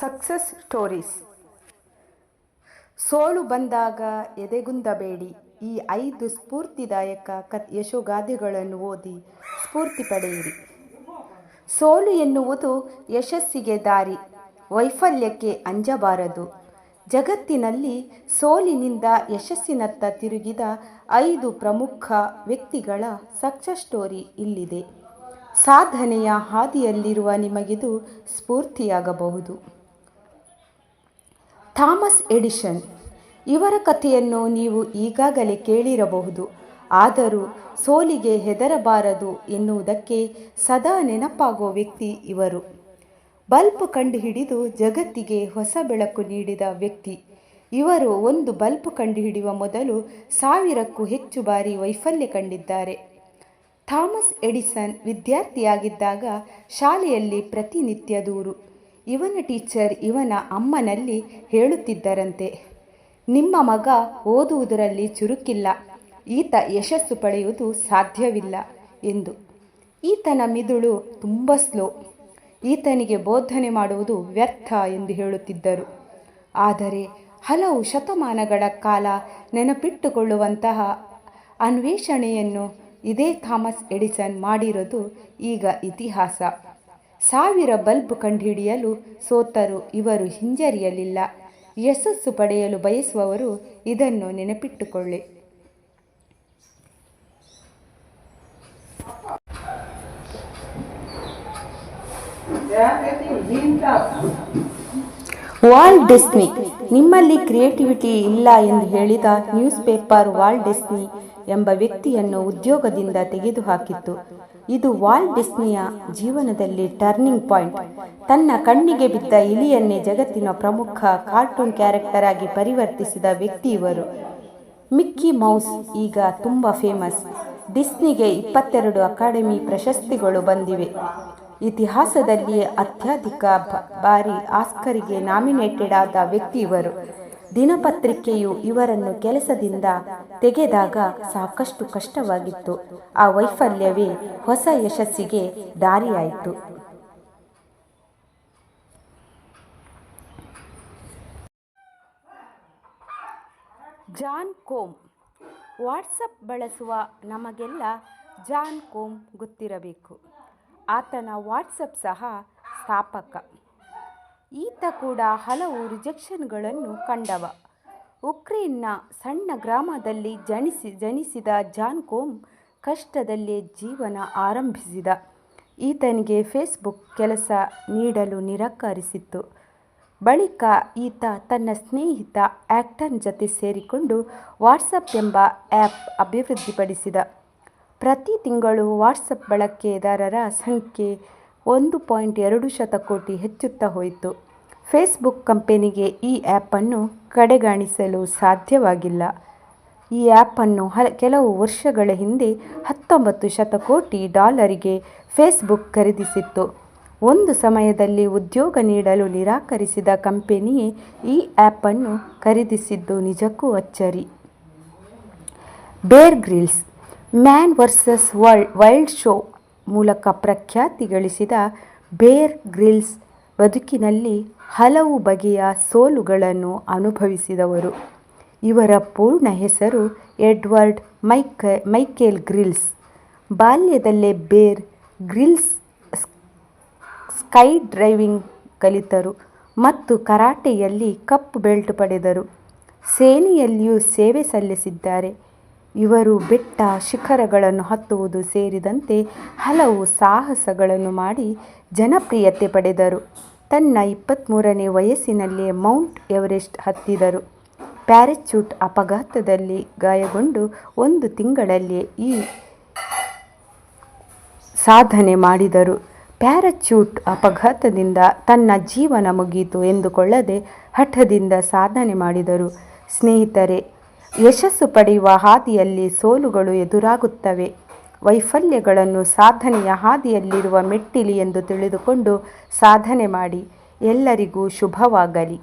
Success stories. ಸೋಲು ಬಂದಾಗ ಎದೆಗುಂದಬೇಡಿ. ಈ ಐದು ಸ್ಫೂರ್ತಿದಾಯಕ ಕತ್ ಯಶೋಗಾದೆಗಳನ್ನು ಓದಿ ಸ್ಫೂರ್ತಿ ಪಡೆಯಿರಿ. ಸೋಲು ಎನ್ನುವುದು ಯಶಸ್ಸಿಗೆ ದಾರಿ, ವೈಫಲ್ಯಕ್ಕೆ ಅಂಜಬಾರದು. ಜಗತ್ತಿನಲ್ಲಿ ಸೋಲಿನಿಂದ ಯಶಸ್ಸಿನತ್ತ ತಿರುಗಿದ ಐದು ಪ್ರಮುಖ ವ್ಯಕ್ತಿಗಳ ಸಕ್ಸಸ್ ಸ್ಟೋರಿ ಇಲ್ಲಿದೆ. ಸಾಧನೆಯ ಹಾದಿಯಲ್ಲಿರುವ ನಿಮಗಿದು ಸ್ಫೂರ್ತಿಯಾಗಬಹುದು. Thomas edition. ಇವರ ಕಥೆಯನ್ನು ನೀವು ಈಗಾಗಲೇ ಕೇಳಿರಬಹುದು. ಆದರೂ ಸೋಲಿಗೆ ಹೆದರಬಾರದು ಎನ್ನುವುದಕ್ಕೆ ಸದಾ ನೆನಪಾಗುವ ವ್ಯಕ್ತಿ ಇವರು. ಬಲ್ಬ್ ಕಂಡುಹಿಡಿದು ಜಗತ್ತಿಗೆ ಹೊಸ ಬೆಳಕು ನೀಡಿದ ವ್ಯಕ್ತಿ. ಇವರು ಒಂದು ಬಲ್ಬ್ ಕಂಡುಹಿಡಿಯುವ ಮೊದಲು ಸಾವಿರಕ್ಕೂ ಹೆಚ್ಚು ಬಾರಿ ವೈಫಲ್ಯ ಕಂಡಿದ್ದಾರೆ. ಥಾಮಸ್ ಎಡಿಸನ್ ವಿದ್ಯಾರ್ಥಿಯಾಗಿದ್ದಾಗ ಶಾಲೆಯಲ್ಲಿ ಪ್ರತಿನಿತ್ಯ ದೂರು. ಇವನ ಟೀಚರ್ ಇವನ ಅಮ್ಮನಲ್ಲಿ ಹೇಳುತ್ತಿದ್ದರಂತೆ, ನಿಮ್ಮ ಮಗ ಓದುವುದರಲ್ಲಿ ಚುರುಕಿಲ್ಲ, ಈತ ಯಶಸ್ಸು ಪಡೆಯುವುದು ಸಾಧ್ಯವಿಲ್ಲ ಎಂದು. ಈತನ ಮಿದುಳು ತುಂಬ ಸ್ಲೋ, ಈತನಿಗೆ ಬೋಧನೆ ಮಾಡುವುದು ವ್ಯರ್ಥ ಎಂದು ಹೇಳುತ್ತಿದ್ದರು. ಆದರೆ ಹಲವು ಶತಮಾನಗಳ ಕಾಲ ನೆನಪಿಟ್ಟುಕೊಳ್ಳುವಂತಹ ಅನ್ವೇಷಣೆಯನ್ನು ಇದೇ ಥಾಮಸ್ ಎಡಿಸನ್ ಮಾಡಿರೋದು ಈಗ ಇತಿಹಾಸ. ಸಾವಿರ ಬಲ್ಬ್ ಕಂಡುಹಿಡಿಯಲು ಸೋತರು, ಇವರು ಹಿಂಜರಿಯಲಿಲ್ಲ. ಯಶಸ್ಸು ಪಡೆಯಲು ಬಯಸುವವರು ಇದನ್ನು ನೆನಪಿಟ್ಟುಕೊಳ್ಳಿ. ವಾಲ್ಟ್ ಡಿಸ್ನಿ, ನಿಮ್ಮಲ್ಲಿ ಕ್ರಿಯೇಟಿವಿಟಿ ಇಲ್ಲ ಎಂದು ಹೇಳಿದ ನ್ಯೂಸ್ ಪೇಪರ್ ವಾಲ್ಟ್ ಡಿಸ್ನಿ ಎಂಬ ವ್ಯಕ್ತಿಯನ್ನು ಉದ್ಯೋಗದಿಂದ ತೆಗೆದುಹಾಕಿತ್ತು. ಇದು ವಾಲ್ಟ್ ಡಿಸ್ನಿಯ ಜೀವನದಲ್ಲಿ ಟರ್ನಿಂಗ್ ಪಾಯಿಂಟ್ ತನ್ನ ಕಣ್ಣಿಗೆ ಬಿದ್ದ ಇಲಿಯನ್ನೇ ಜಗತ್ತಿನ ಪ್ರಮುಖ ಕಾರ್ಟೂನ್ ಕ್ಯಾರೆಕ್ಟರ್ ಆಗಿ ಪರಿವರ್ತಿಸಿದ ವ್ಯಕ್ತಿ ಇವರು. ಮಿಕ್ಕಿ ಮೌಸ್ ಈಗ ತುಂಬ ಫೇಮಸ್ ಡಿಸ್ನಿಗೆ ಇಪ್ಪತ್ತೆರಡು ಅಕಾಡೆಮಿ ಪ್ರಶಸ್ತಿಗಳು ಬಂದಿವೆ. ಇತಿಹಾಸದಲ್ಲಿಯೇ ಅತ್ಯಧಿಕ ಬಾರಿ ಆಸ್ಕರಿಗೆ ನಾಮಿನೇಟೆಡ್ ಆದ ವ್ಯಕ್ತಿ ಇವರು. ದಿನಪತ್ರಿಕೆಯು ಇವರನ್ನು ಕೆಲಸದಿಂದ ತೆಗೆದಾಗ ಸಾಕಷ್ಟು ಕಷ್ಟವಾಗಿತ್ತು. ಆ ವೈಫಲ್ಯವೇ ಹೊಸ ಯಶಸ್ಸಿಗೆ ದಾರಿಯಾಯಿತು. ಜಾನ್ ಕೋಮ್. ವಾಟ್ಸಪ್ ಬಳಸುವ ನಮಗೆಲ್ಲ ಜಾನ್ ಕೋಮ್ ಗೊತ್ತಿರಬೇಕು. ಆತನ ವಾಟ್ಸಪ್ ಸಹ ಸ್ಥಾಪಕ. ಈತ ಕೂಡ ಹಲವು ರಿಜೆಕ್ಷನ್ಗಳನ್ನು ಕಂಡವ. ಉಕ್ರೇನ್ನ ಸಣ್ಣ ಗ್ರಾಮದಲ್ಲಿ ಜನಿಸಿ, ಜನಿಸಿದ ಜಾನ್ ಕೋಮ್ ಕಷ್ಟದಲ್ಲೇ ಜೀವನ ಆರಂಭಿಸಿದ. ಈತನಿಗೆ ಫೇಸ್ಬುಕ್ ಕೆಲಸ ನೀಡಲು ನಿರಾಕರಿಸಿತ್ತು. ಬಳಿಕ ಈತ ತನ್ನ ಸ್ನೇಹಿತ ಆ್ಯಕ್ಟನ್ ಜೊತೆ ಸೇರಿಕೊಂಡು ವಾಟ್ಸಪ್ ಎಂಬ ಆ್ಯಪ್ ಅಭಿವೃದ್ಧಿಪಡಿಸಿದ. ಪ್ರತಿ ತಿಂಗಳು ವಾಟ್ಸಪ್ ಬಳಕೆದಾರರ ಸಂಖ್ಯೆ ಒಂದು ಪಾಯಿಂಟ್ ಎರಡು ಶತಕೋಟಿ ಹೆಚ್ಚುತ್ತಾ ಹೋಯಿತು. ಫೇಸ್ಬುಕ್ ಕಂಪೆನಿಗೆ ಈ ಆ್ಯಪನ್ನು ಕಡೆಗಾಣಿಸಲು ಸಾಧ್ಯವಾಗಿಲ್ಲ. ಈ ಆ್ಯಪನ್ನು ಹ ಕೆಲವು ವರ್ಷಗಳ ಹಿಂದೆ ಹತ್ತೊಂಬತ್ತು ಶತಕೋಟಿ ಡಾಲರಿಗೆ ಫೇಸ್ಬುಕ್ ಖರೀದಿಸಿತ್ತು. ಒಂದು ಸಮಯದಲ್ಲಿ ಉದ್ಯೋಗ ನೀಡಲು ನಿರಾಕರಿಸಿದ ಕಂಪೆನಿಯೇ ಈ ಆ್ಯಪನ್ನು ಖರೀದಿಸಿದ್ದು ನಿಜಕ್ಕೂ ಅಚ್ಚರಿ. Bear Grylls, man versus world wild show ಮೂಲಕ ಪ್ರಖ್ಯಾತಿ ಗಳಿಸಿದ ಬೇರ್ ಗ್ರಿಲ್ಸ್ ಬದುಕಿನಲ್ಲಿ ಹಲವು ಬಗೆಯ ಸೋಲುಗಳನ್ನು ಅನುಭವಿಸಿದವರು. ಇವರ ಪೂರ್ಣ ಹೆಸರು ಎಡ್ವರ್ಡ್ ಮೈಕ, ಮೈಕೇಲ್ ಗ್ರಿಲ್ಸ್. ಬಾಲ್ಯದಲ್ಲೇ ಬೇರ್ ಗ್ರಿಲ್ಸ್ ಸ್ಕೈ ಡ್ರೈವಿಂಗ್ ಕಲಿತರು ಮತ್ತು ಕರಾಟೆಯಲ್ಲಿ ಕಪ್ ಬೆಲ್ಟ್ ಪಡೆದರು. ಸೇನೆಯಲ್ಲಿಯೂ ಸೇವೆ ಸಲ್ಲಿಸಿದ್ದಾರೆ. ಇವರು ಬೆಟ್ಟ ಶಿಖರಗಳನ್ನು ಹತ್ತುವುದು ಸೇರಿದಂತೆ ಹಲವು ಸಾಹಸಗಳನ್ನು ಮಾಡಿ ಜನಪ್ರಿಯತೆ ಪಡೆದರು. ತನ್ನ ಇಪ್ಪತ್ತ್ಮೂರನೇ ವಯಸ್ಸಿನಲ್ಲಿಯೇ ಮೌಂಟ್ ಎವರೆಸ್ಟ್ ಹತ್ತಿದರು. ಪ್ಯಾರಾಚ್ಯೂಟ್ ಅಪಘಾತದಲ್ಲಿ ಗಾಯಗೊಂಡು ಒಂದು ತಿಂಗಳಲ್ಲೇ ಈ ಸಾಧನೆ ಮಾಡಿದರು. ಪ್ಯಾರಾಚ್ಯೂಟ್ ಅಪಘಾತದಿಂದ ತನ್ನ ಜೀವನ ಮುಗಿಯಿತು ಎಂದುಕೊಳ್ಳದೆ ಹಠದಿಂದ ಸಾಧನೆ ಮಾಡಿದರು. ಸ್ನೇಹಿತರೆ ಯಶಸ್ಸು ಪಡೆಯುವ ಹಾದಿಯಲ್ಲಿ ಸೋಲುಗಳು ಎದುರಾಗುತ್ತವೆ. ವೈಫಲ್ಯಗಳನ್ನು ಸಾಧನೆಯ ಹಾದಿಯಲ್ಲಿರುವ ಮೆಟ್ಟಿಲಿ ಎಂದು ತಿಳಿದುಕೊಂಡು ಸಾಧನೆ ಮಾಡಿ. ಎಲ್ಲರಿಗೂ ಶುಭವಾಗಲಿ.